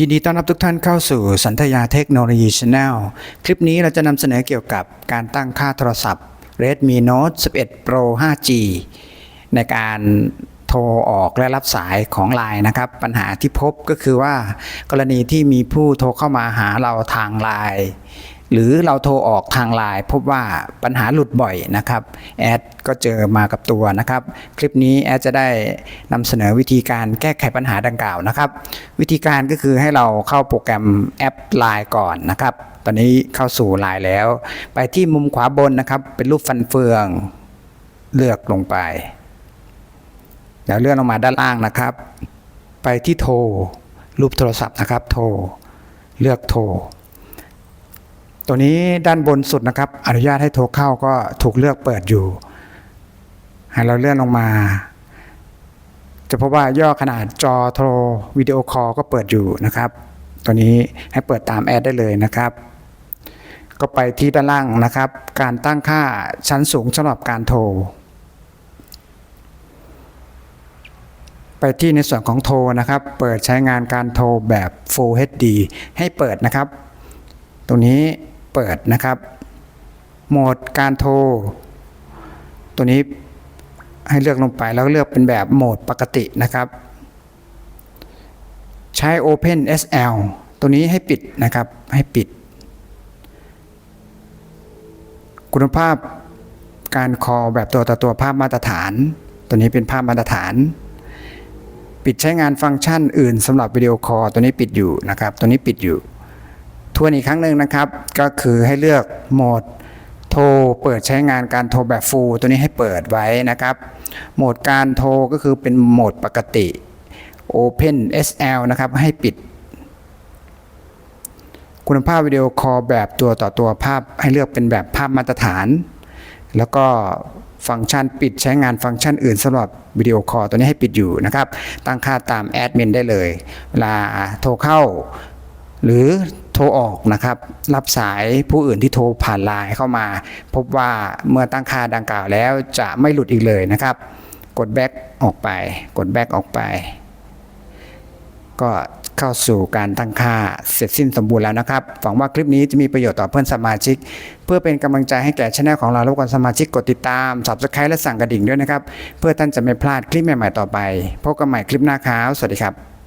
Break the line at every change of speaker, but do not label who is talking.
ยินดีต้อนรับทุกท่านเข้าสู่สันทยาเทคโนโลยีชาแนลคลิปนี้เราจะนำเสนอเกี่ยวกับการตั้งค่าโทรศัพท์ Redmi Note 11 Pro 5G ในการโทรออกและรับสายของไลน์นะครับ ปัญหาที่พบก็คือว่ากรณีที่มีผู้โทรเข้ามาหาเราทางไลน์ หรือเราโทรออกทางไลน์พบว่าปัญหาหลุดบ่อยนะครับแอดก็เจอมากับตัวนะครับ คลิปนี้แอดจะได้นำเสนอวิธีการแก้ไขปัญหาดังกล่าวนะครับ วิธีการก็คือให้เราเข้าโปรแกรมแอปไลน์ก่อนนะครับ ตอนนี้เข้าสู่ไลน์แล้ว ไปที่มุมขวาบนนะครับ เป็นรูปฟันเฟืองเลือกลงไป แล้วเลื่อนลงมาด้านล่างนะครับ ไปที่โทรรูปโทรศัพท์นะครับ โทรเลือกโทร ตัวนี้ด้านบนสุดนะครับ อนุญาตให้โทรเข้าก็ถูกเลือกเปิดอยู่ให้เราเลื่อนลงมา จะพบว่าย่อขนาดจอโทรวิดีโอคอลก็เปิดอยู่นะครับ ตัวนี้ให้เปิดตามแอดได้เลยนะครับ ก็ไปที่ด้านล่างนะครับ การตั้งค่าชั้นสูงสำหรับการโทรไปที่ในส่วนของโทรนะครับ เปิดใช้งานการโทรแบบ Full HD ให้เปิดนะครับ ตรงนี้ เปิดนะครับ โหมดการโทร ตัวนี้ให้เลือกลงไปแล้วเลือกเป็นแบบโหมดปกตินะครับ ใช้ Open SL ตัวนี้ให้ปิดนะครับให้ปิด คุณภาพการคอแบบตัวต่อตัวภาพมาตรฐาน ตัวนี้เป็นภาพมาตรฐาน ปิดใช้งานฟังก์ชันอื่นสำหรับวิดีโอคอตัวนี้ปิดอยู่นะครับ ตัวนี้ปิดอยู่ ทวนอีกครั้งหนึ่งนะครับ ก็คือให้เลือกโหมดโทรเปิดใช้งานการโทรแบบฟูลตัวนี้ให้เปิดไว้นะครับ โหมดการโทรก็คือเป็นโหมดปกติ Open SL นะครับให้ปิด คุณภาพวิดีโอคอลแบบตัวต่อตัวภาพให้เลือกเป็นแบบภาพมาตรฐาน แล้วก็ฟังก์ชันปิดใช้งานฟังก์ชันอื่นสำหรับวิดีโอคอลตัวนี้ให้ปิดอยู่นะครับ ตั้งค่าตามแอดมินได้เลย เวลาโทรเข้า หรือโทรออกนะครับ รับสายผู้อื่นที่โทรผ่านไลน์เข้ามา พบว่าเมื่อตั้งค่าดังกล่าวแล้วจะไม่หลุดอีกเลยนะครับ กดแบ็กออกไป กดแบ็กออกไป ก็เข้าสู่การตั้งค่าเสร็จสิ้นสมบูรณ์แล้วนะครับหวังว่าคลิปนี้จะมีประโยชน์ต่อเพื่อนสมาชิก เพื่อเป็นกำลังใจให้แก่ช anel ของเรารบกวนสมาชิกกดติดตาม subscribe และสั่งกระดิ่งด้วยนะครับ เพื่อท่านจะไม่พลาดคลิปใหม่ๆต่อไปพบกันใหม่คลิปหน้าครับสวัสดีครับ